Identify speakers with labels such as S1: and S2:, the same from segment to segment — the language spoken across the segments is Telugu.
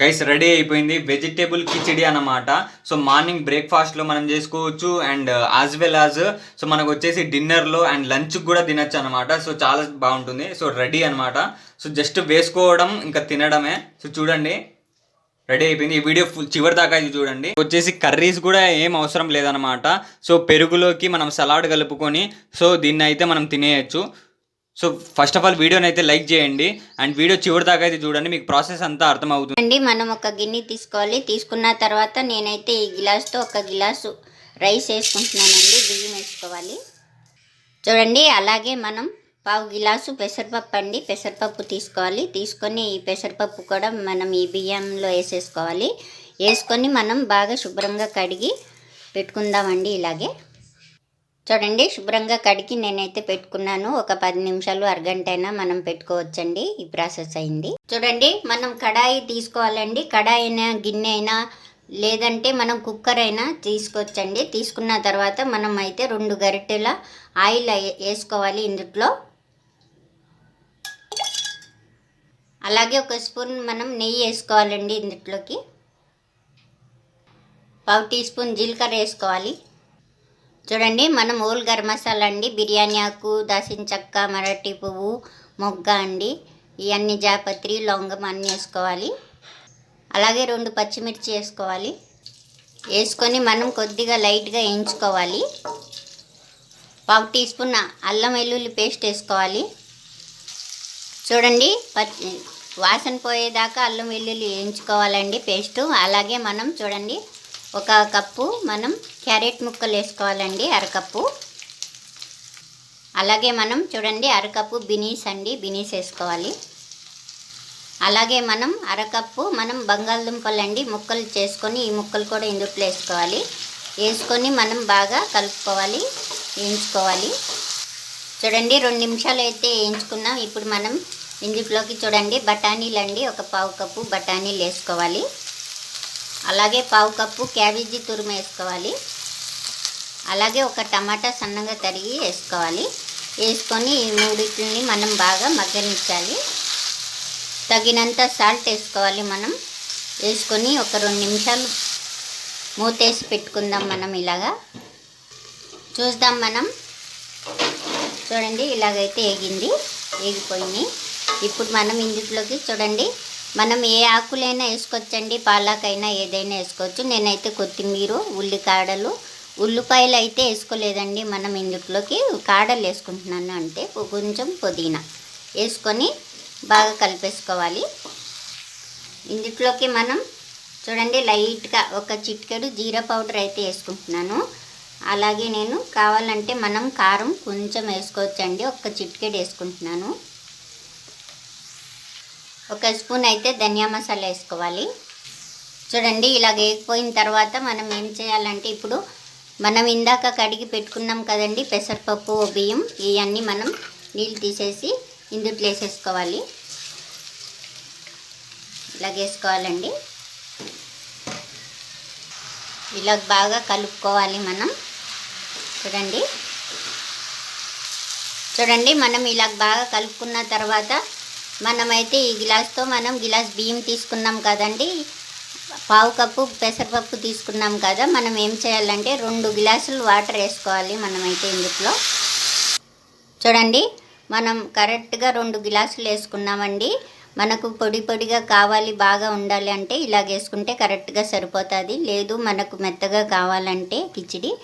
S1: గైస్ రెడీ అయిపోయింది. వెజిటేబుల్ కిచిడి అన్నమాట. సో మార్నింగ్ బ్రేక్ఫాస్ట్లో మనం చేసుకోవచ్చు. And as well as so మనకు వచ్చేసి డిన్నర్లో అండ్ లంచ్ కూడా తినచ్చు అనమాట సో చాలా బాగుంటుంది. సో రెడీ అనమాట సో జస్ట్ వేసుకోవడం ఇంకా తినడమే. సో చూడండి. రెడీ అయిపోయింది. ఈ వీడియో ఫుల్ చివరి దాకా ఇది చూడండి. వచ్చేసి కర్రీస్ కూడా ఏం అవసరం లేదనమాట సో పెరుగులోకి మనం సలాడ్ కలుపుకొని సో దీన్ని అయితే మనం తినేయచ్చు. సో ఫస్ట్ ఆఫ్ ఆల్ వీడియోని అయితే లైక్ చేయండి అండ్ వీడియో చివరి దాకా అయితే చూడండి మీకు ప్రాసెస్ అంతా అర్థమవుతుంది.
S2: అండి మనం ఒక గిన్నె తీసుకోవాలి. తీసుకున్న తర్వాత నేనైతే ఈ గిలాస్తో ఒక గిలాసు రైస్ వేసుకుంటున్నానండి బియ్యం వేసుకోవాలి. చూడండి అలాగే మనం పావు గిలాసు పెసరపప్పు అండి పెసరపప్పు తీసుకోవాలి. తీసుకొని ఈ పెసరపప్పు కూడా మనం ఈ బియ్యంలో వేసేసుకోవాలి. వేసుకొని మనం బాగా శుభ్రంగా కడిగి పెట్టుకుందామండి ఇలాగే. చూడండి శుభ్రంగా కడిగి నేనైతే పెట్టుకున్నాను. ఒక పది నిమిషాలు అరగంట అయినా మనం పెట్టుకోవచ్చండి. ఈ ప్రాసెస్ అయింది. చూడండి మనం కడాయి తీసుకోవాలండి. కడాయి అయినా గిన్నె అయినా లేదంటే మనం కుక్కర్ అయినా తీసుకోవచ్చండి. తీసుకున్న తర్వాత మనం అయితే రెండు గరిటెల ఆయిల్ వేసుకోవాలి ఇందులో అలాగే ఒక స్పూన్ మనం నెయ్యి వేసుకోవాలండి ఇందులోకి పావు టీ స్పూన్ జీలకర్ర వేసుకోవాలి. చూడండి మనం ఓల్ గరం మసాలా అండి. బిర్యానీ ఆకు దాసిన చెక్క మరటి పువ్వు మొగ్గ అండి. ఇవన్నీ జాపత్రి లవంగం అన్నీ వేసుకోవాలి. అలాగే రెండు పచ్చిమిర్చి వేసుకోవాలి. వేసుకొని మనం కొద్దిగా లైట్గా వేయించుకోవాలి. పావు టీ స్పూన్ అల్లం వెల్లుల్లి పేస్ట్ వేసుకోవాలి. చూడండి పచ్చి వాసన పోయేదాకా అల్లం వెల్లుల్లి వేయించుకోవాలండి పేస్టు. అలాగే మనం చూడండి ఒక కప్పు మనం క్యారెట్ ముక్కలు వేసుకోవాలండి అరకప్పు. అలాగే మనం చూడండి అరకప్పు బినీస్ అండి బినీస్ వేసుకోవాలి. అలాగే మనం అరకప్పు మనం బంగాళదుంపలు అండి ముక్కలు చేసుకొని ఈ ముక్కలు కూడా ఇందుట్లో వేసుకోవాలి. వేసుకొని మనం బాగా కలుపుకోవాలి వేయించుకోవాలి. చూడండి రెండు నిమిషాలు అయితే వేయించుకున్నాం. ఇప్పుడు మనం ఇందులోకి చూడండి బఠానీలు అండి ఒక పావు కప్పు బఠానీలు వేసుకోవాలి. అలాగే పావు కప్పు క్యాబేజీ తురుము వేసుకోవాలి. అలాగే ఒక టమాటా సన్నగా తరిగి వేసుకోవాలి. వేసుకొని ఈ మూడింటిని మనం బాగా మగ్గనిచ్చాలి తగినంత సాల్ట్ వేసుకోవాలి మనం. వేసుకొని ఒక రెండు నిమిషాలు మూతేసి పెట్టుకుందాం మనం ఇలాగా. చూద్దాం మనం. చూడండి ఇలాగైతే ఏగింది ఏగిపోయింది. ఇప్పుడు మనం ఇందులోకి చూడండి మనం ఏ ఆకులైనా వేసుకోవచ్చండి పాలకైనా ఏదైనా వేసుకోవచ్చు. నేనైతే కొత్తిమీర ఉల్లికాడలు ఉల్లిపాయలు అయితే వేసుకోలేదండి. మనం ఇందులోకి కాడలు వేసుకుంటున్నాను. అంటే కొంచెం పుదీనా వేసుకొని బాగా కలిపేసుకోవాలి. ఇందులోకి మనం చూడండి లైట్గా ఒక చిటికెడు జీరా పౌడర్ అయితే వేసుకుంటున్నాను. అలాగే నేను కావాలంటే మనం కారం కొంచెం వేసుకోవచ్చండి. ఒక చిటికెడు వేసుకుంటున్నాను. ఒక స్పూన్ అయితే ధనియా మసాలా వేసుకోవాలి. చూడండి ఇలా వేగిపోయిన తర్వాత మనం ఏం చేయాలంటే ఇప్పుడు మనం ఇందాక కడిగి పెట్టుకున్నాం కదండి పెసరపప్పు బియ్యం ఇవన్నీ మనం నీళ్ళు తీసేసి ఇందులో వేసేసుకోవాలి. ఇలా వేసుకోవాలండి. ఇలా బాగా కలుపుకోవాలి మనం. చూడండి. చూడండి మనం ఇలా బాగా కలుపుకున్న తర్వాత మనమైతే ఈ గిలాస్తో మనం గిలాస్ బియ్యం తీసుకున్నాం కదండి. పావు కప్పు పెసరపప్పు తీసుకున్నాం కదా. మనం ఏం చేయాలంటే రెండు గిలాసులు వాటర్ వేసుకోవాలి మనమైతే ఇందులో. చూడండి మనం కరెక్ట్గా రెండు గ్లాసులు వేసుకున్నామండి. మనకు పొడి పొడిగా కావాలి బాగా ఉండాలి అంటే ఇలాగ వేసుకుంటే కరెక్ట్గా సరిపోతుంది. లేదు మనకు మెత్తగా కావాలంటే కిచిడి.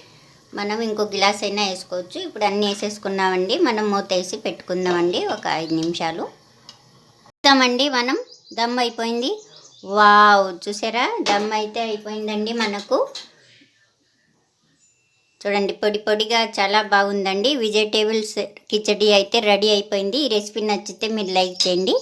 S2: మనం ఇంకో గ్లాస్ అయినా వేసుకోవచ్చు. ఇప్పుడు అన్నీ వేసేసుకున్నామండి. మనం మూత వేసి పెట్టుకుందామండి. ఒక ఐదు నిమిషాలు. చూద్దామండి మనం. దమ్ అయిపోయింది. వావ్ చూసారా? దమ్ అయితే అయిపోయిందండి మనకు. చూడండి పొడి పొడిగా చాలా బాగుందండి. వెజిటేబుల్స్ కిచడీ అయితే రెడీ అయిపోయింది. ఈ రెసిపీ నచ్చితే మీరు లైక్ చేయండి.